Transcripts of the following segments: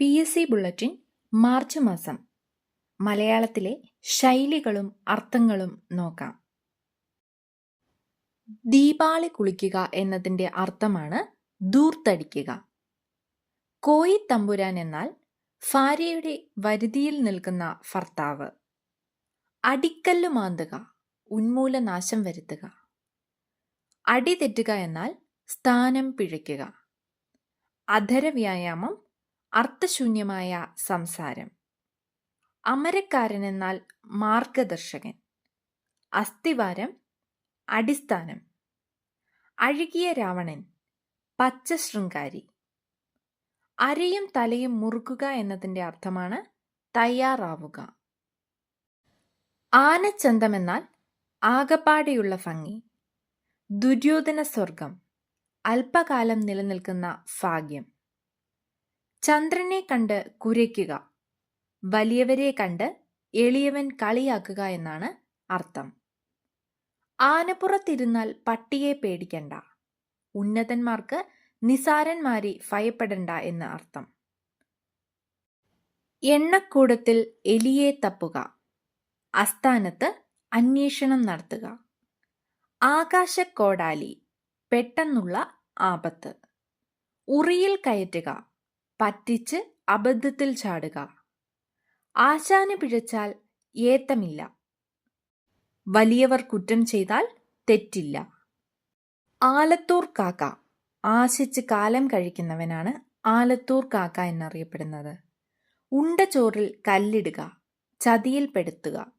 P S C bulletin March മാസം. മലയാളത്തിലെ ശൈലികളും അർത്ഥങ്ങളും നോക്കാം. ദീപാളി കുളിക്കുക എന്നതിന്റെ അർത്ഥമാണ് ദൂർത്തടിക്കുക കോയി തമ്പുരാൻ എന്നാൽ ഭാര്യയുടെ വരുതിയിൽ നിൽക്കുന്ന ഭർത്താവ്. അടിക്കല്ല് മാന്തുക ഉന്മൂലനാശം വരുത്തുക. അടി തെറ്റുക എന്നാൽ സ്ഥാനം പിഴയ്ക്കുക. അധര വ്യായാമം അർത്ഥശൂന്യമായ സംസാരം. അമരക്കാരൻ എന്നാൽ മാർഗദർശകൻ. അസ്ഥിവാരം അടിസ്ഥാനം. അഴുകിയ രാവണൻ പച്ച ശൃംഗാരി അരയും തലയും മുറുക്കുക എന്നതിന്റെ അർത്ഥമാണ് തയ്യാറാവുക. ആനച്ചന്തം എന്നാൽ ആകപ്പാടെയുള്ള ഭംഗി. ദുര്യോധന സ്വർഗം അല്പകാലം നിലനിൽക്കുന്ന ഭാഗ്യം. ചന്ദ്രനെ കണ്ട് കുരയ്ക്കുക. വലിയവരെ കണ്ട് എളിയവൻ കളിയാക്കുക എന്നാണ് അർത്ഥം. ആനപ്പുറത്തിരുന്നാൽ പട്ടിയെ പേടിക്കണ്ട. ഉന്നതന്മാർക്ക് നിസാരന്മാരി ഭയപ്പെടണ്ട എന്ന് അർത്ഥം. എണ്ണക്കൂടത്തിൽ എലിയെ തപ്പുക. അസ്ഥാനത്ത് അന്വേഷണം നടത്തുക. ആകാശക്കോടാലി പെട്ടെന്നുള്ള ആപത്ത്. ഉറിയിൽ കയറ്റുക. പറ്റിച്ച് അബദ്ധത്തിൽ ചാടുക. ആശാന് പിഴച്ചാൽ ഏത്തമില്ല. വലിയവർ കുറ്റം ചെയ്താൽ തെറ്റില്ല. ആലത്തൂർ കാക്ക. ആശിച്ച് കാലം കഴിക്കുന്നവനാണ് ആലത്തൂർ കാക്ക എന്നറിയപ്പെടുന്നത്. ഉണ്ട ചോറിൽ കല്ലിടുക ചതിയിൽപ്പെടുത്തുക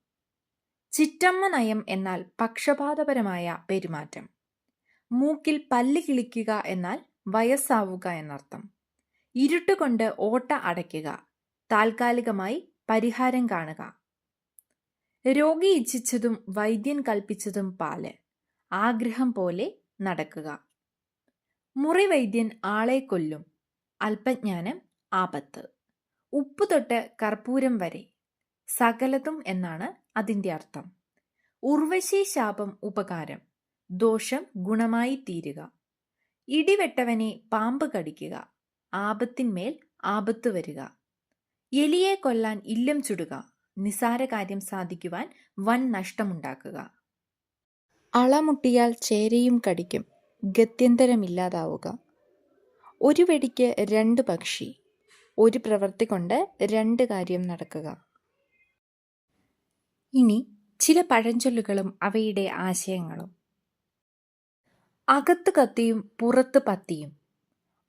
ചിറ്റമ്മ നയം എന്നാൽ പക്ഷപാതപരമായ പെരുമാറ്റം. മൂക്കിൽ പല്ല് കിളിക്കുക എന്നാൽ വയസ്സാവുക എന്നർത്ഥം. ഇരുട്ടുകൊണ്ട് ഓട്ട അടയ്ക്കുക. താൽക്കാലികമായി പരിഹാരം കാണുക. രോഗി ഇച്ഛിച്ചതും വൈദ്യൻ കൽപ്പിച്ചതും പാൽ. ആഗ്രഹം പോലെ നടക്കുക. മുറി വൈദ്യൻ ആളെ കൊല്ലും. അല്പജ്ഞാനം ആപത്ത്. ഉപ്പ് തൊട്ട് കർപ്പൂരം വരെ. സകലതും എന്നാണ് അതിന്റെ അർത്ഥം. ഉർവശി ശാപം ഉപകാരം. ദോഷം ഗുണമായി തീരുക. ഇടിവെട്ടവനെ പാമ്പ് കടിക്കുക. ആപത്തിന്മേൽ ആപത്ത് വരിക. എലിയെ കൊല്ലാൻ ഇല്ലം ചുടുക. നിസാര കാര്യം സാധിക്കുവാൻ വൻ നഷ്ടമുണ്ടാക്കുക. അളമുട്ടിയാൽ ചേരയും കടിക്കും. ഗത്യന്തരമില്ലാതാവുക. ഒരു വെടിക്ക് രണ്ട് പക്ഷി. ഒരു പ്രവൃത്തി കൊണ്ട് രണ്ട് കാര്യം നടക്കുക. ഇനി ചില പഴഞ്ചൊല്ലുകളും അവയുടെ ആശയങ്ങളും. അകത്ത് കത്തിയും പുറത്ത് പത്തിയും.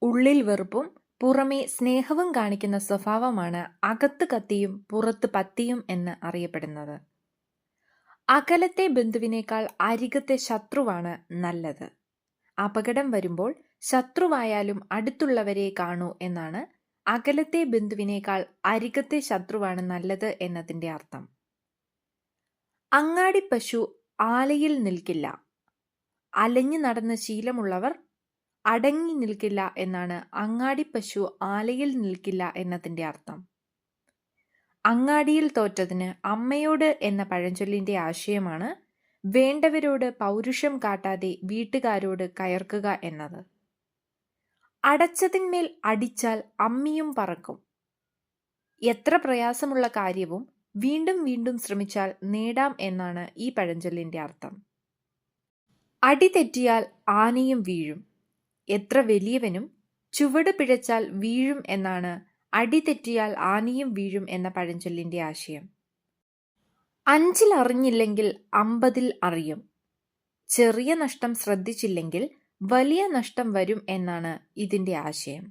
ഉള്ളിൽ വെറുപ്പും പുറമേ സ്നേഹവും കാണിക്കുന്ന സ്വഭാവമാണ് അകത്ത് കത്തിയും പുറത്ത് പത്തിയും എന്ന് അറിയപ്പെടുന്നത്. അകലത്തെ ബന്ധുവിനേക്കാൾ അരികത്തെ ശത്രുവാണ് നല്ലത്. അപകടം വരുമ്പോൾ ശത്രുവായാലും അടുത്തുള്ളവരെ കാണൂ എന്നാണ് അകലത്തെ ബന്ധുവിനേക്കാൾ അരികത്തെ ശത്രുവാണ് നല്ലത് എന്നതിന്റെ അർത്ഥം. അങ്ങാടി പശു ആലയിൽ നിൽക്കില്ല. അലഞ്ഞു നടന്ന ശീലമുള്ളവർ അടങ്ങി നിൽക്കില്ല എന്നാണ് അങ്ങാടി പശു ആലയിൽ നിൽക്കില്ല എന്നതിന്റെ അർത്ഥം. അങ്ങാടിയിൽ തോറ്റതിന് അമ്മയോട് എന്ന പഴഞ്ചൊല്ലിന്റെ ആശയമാണ് വേണ്ടവരോട് പൗരുഷം കാട്ടാതെ വീട്ടുകാരോട് കയർക്കുക എന്നത്. അടച്ചതിന്മേൽ അടിച്ചാൽ അമ്മിയും പറക്കും. എത്ര പ്രയാസമുള്ള കാര്യവും വീണ്ടും വീണ്ടും ശ്രമിച്ചാൽ നേടാം എന്നാണ് ഈ പഴഞ്ചൊല്ലിന്റെ അർത്ഥം. അടി തെറ്റിയാൽ ആനയും വീഴും. എത്ര വലിയവനും ചുവട് പിഴച്ചാൽ വീഴും എന്നാണ് അടി തെറ്റിയാൽ ആനയും വീഴും എന്ന പഴഞ്ചൊല്ലിന്റെ ആശയം. അഞ്ചിൽ അറിഞ്ഞില്ലെങ്കിൽ അമ്പതിൽ അറിയും. ചെറിയ നഷ്ടം ശ്രദ്ധിച്ചില്ലെങ്കിൽ വലിയ നഷ്ടം വരും എന്നാണ് ഇതിന്റെ ആശയം.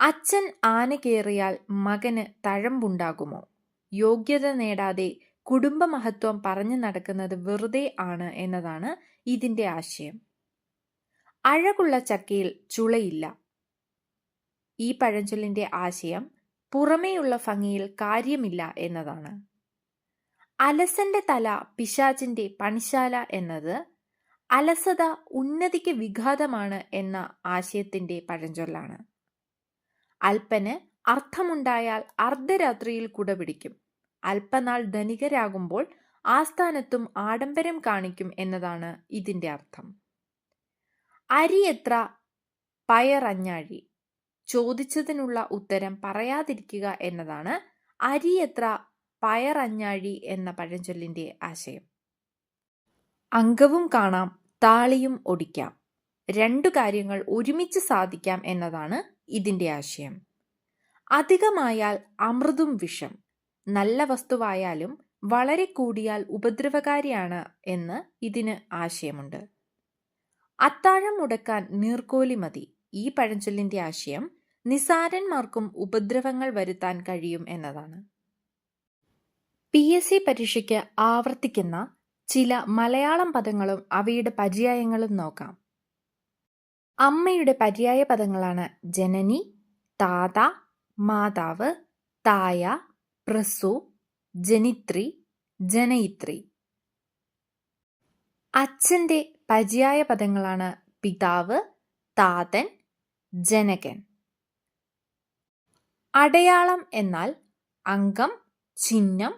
അച്ഛൻ ആന കയറിയാൽ മകന് തഴമ്പുണ്ടാകുമോ? യോഗ്യത നേടാതെ കുടുംബമഹത്വം പറഞ്ഞു നടക്കുന്നത് വെറുതെ ആണ് എന്നതാണ് ഇതിന്റെ ആശയം. അഴകുള്ള ചക്കയിൽ ചുളയില്ല. ഈ പഴഞ്ചൊല്ലിന്റെ ആശയം പുറമേയുള്ള ഭംഗിയിൽ കാര്യമില്ല എന്നതാണ്. അലസന്റെ തല പിശാചിന്റെ പണിശാല എന്നത് അലസത ഉന്നതിക്ക് വിഘാതമാണ് എന്ന ആശയത്തിന്റെ പഴഞ്ചൊല്ലാണ്. അല്പന് അർത്ഥമുണ്ടായാൽ അർദ്ധരാത്രിയിൽ കുടപിടിക്കും അല്പനാൾ ധനികരാകുമ്പോൾ ആസ്ഥാനത്തും ആഡംബരം കാണിക്കും എന്നതാണ് ഇതിന്റെ അർത്ഥം. അരി എത്ര? പയറഞ്ഞാഴി. ചോദിച്ചതിനുള്ള ഉത്തരം പറയാതിരിക്കുക എന്നതാണ് അരി എത്ര? പയറഞ്ഞാഴി എന്ന പഴഞ്ചൊല്ലിന്റെ ആശയം. അംഗവും കാണാം താളിയും ഒടിക്കാം. രണ്ടു കാര്യങ്ങൾ ഒരുമിച്ച് സാധിക്കാം എന്നതാണ് ഇതിന്റെ ആശയം. അധികമായാൽ അമൃതും വിഷം. നല്ല വസ്തുവായാലും വളരെ കൂടിയാൽ ഉപദ്രവകാരിയാണ് എന്ന് ഇതിന് ആശയമുണ്ട്. അത്താഴം മുടക്കാൻ നീർക്കോലി മതി. ഈ പഴഞ്ചൊല്ലിന്റെ ആശയം നിസാരന്മാർക്കും ഉപദ്രവങ്ങൾ വരുത്താൻ കഴിയും എന്നതാണ്. പി എസ് സി പരീക്ഷയ്ക്ക് ആവർത്തിക്കുന്ന ചില മലയാളം പദങ്ങളും അവയുടെ പര്യായങ്ങളും നോക്കാം. അമ്മയുടെ പര്യായ പദങ്ങളാണ് ജനനി താത മാതാവ് തായ പ്രസു ജനിത്രി ജനയിത്രി. അച്ഛന്റെ പര്യായ പദങ്ങളാണ് പിതാവ് താതൻ ജനകൻ. അടയാളം എന്നാൽ അംഗം ചിഹ്നം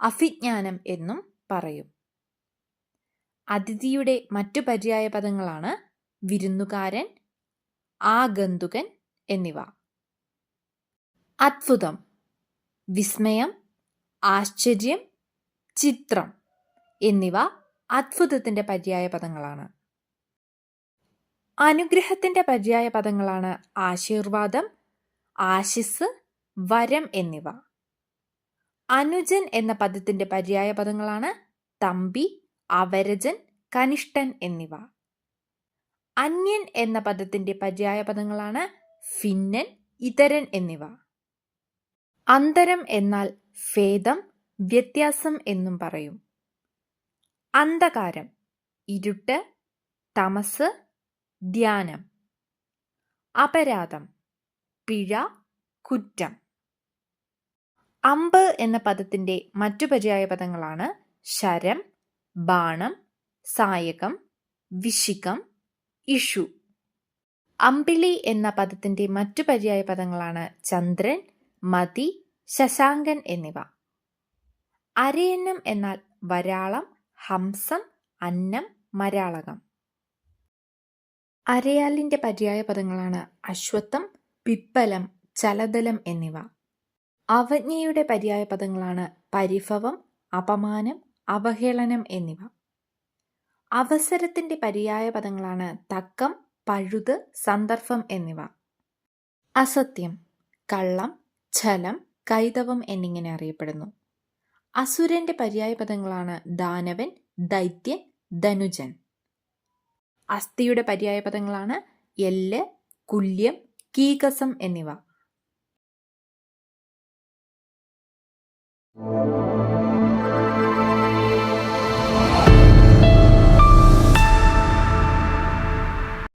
അഭിജ്ഞാനം എന്നും പറയും. അതിഥിയുടെ മറ്റു പര്യായ പദങ്ങളാണ് വിരുന്നുകാരൻ ആഗന്തുകൻ എന്നിവ. അത്ഭുതം വിസ്മയം ആശ്ചര്യം ചിത്രം എന്നിവ അത്ഭുതത്തിന്റെ പര്യായ പദങ്ങളാണ്. അനുഗ്രഹത്തിന്റെ പര്യായ പദങ്ങളാണ് ആശീർവാദം ആശിസ് വരം എന്നിവ. അനുജൻ എന്ന പദത്തിന്റെ പര്യായ പദങ്ങളാണ് തമ്പി അവരജൻ കനിഷ്ഠൻ എന്നിവ. അന്യൻ എന്ന പദത്തിന്റെ പര്യായ പദങ്ങളാണ് ഫിന്നൻ ഇതരൻ എന്നിവ. അന്തരം എന്നാൽ ഭേദം വ്യത്യാസം എന്നും പറയും. അന്ധകാരം ഇരുട്ട് തമസ് ധ്യാനം. അപരാധം പിഴ കുറ്റം. അമ്പ് എന്ന പദത്തിന്റെ മറ്റു പര്യായ പദങ്ങളാണ് ശരം ബാണം സായകം വിശികം ഇഷു. അമ്പിളി എന്ന പദത്തിന്റെ മറ്റു പര്യായ പദങ്ങളാണ് ചന്ദ്രൻ മതി ശശാങ്കൻ എന്നിവ. അരയന്നം എന്നാൽ വരാളം ഹംസം അന്നം മരാളകം. അരയാലിന്റെ പര്യായ പദങ്ങളാണ് അശ്വത്ഥം പിപ്പലം ചലതലം എന്നിവ. അവജ്ഞയുടെ പര്യായ പദങ്ങളാണ് പരിഭവം അപമാനം അവഹേളനം എന്നിവ. അവസരത്തിന്റെ പര്യായ പദങ്ങളാണ് തക്കം പഴുത് സന്ദർഭം എന്നിവ. അസത്യം കള്ളം ഛലം കൈതവം എന്നിങ്ങനെ അറിയപ്പെടുന്നു. അസുരന്റെ പര്യായ പദങ്ങളാണ് ദാനവൻ ദൈത്യൻ ധനുജൻ. അസ്ഥിയുടെ പര്യായ പദങ്ങളാണ് എല്ല് കുല്യം കീകസം എന്നിവ.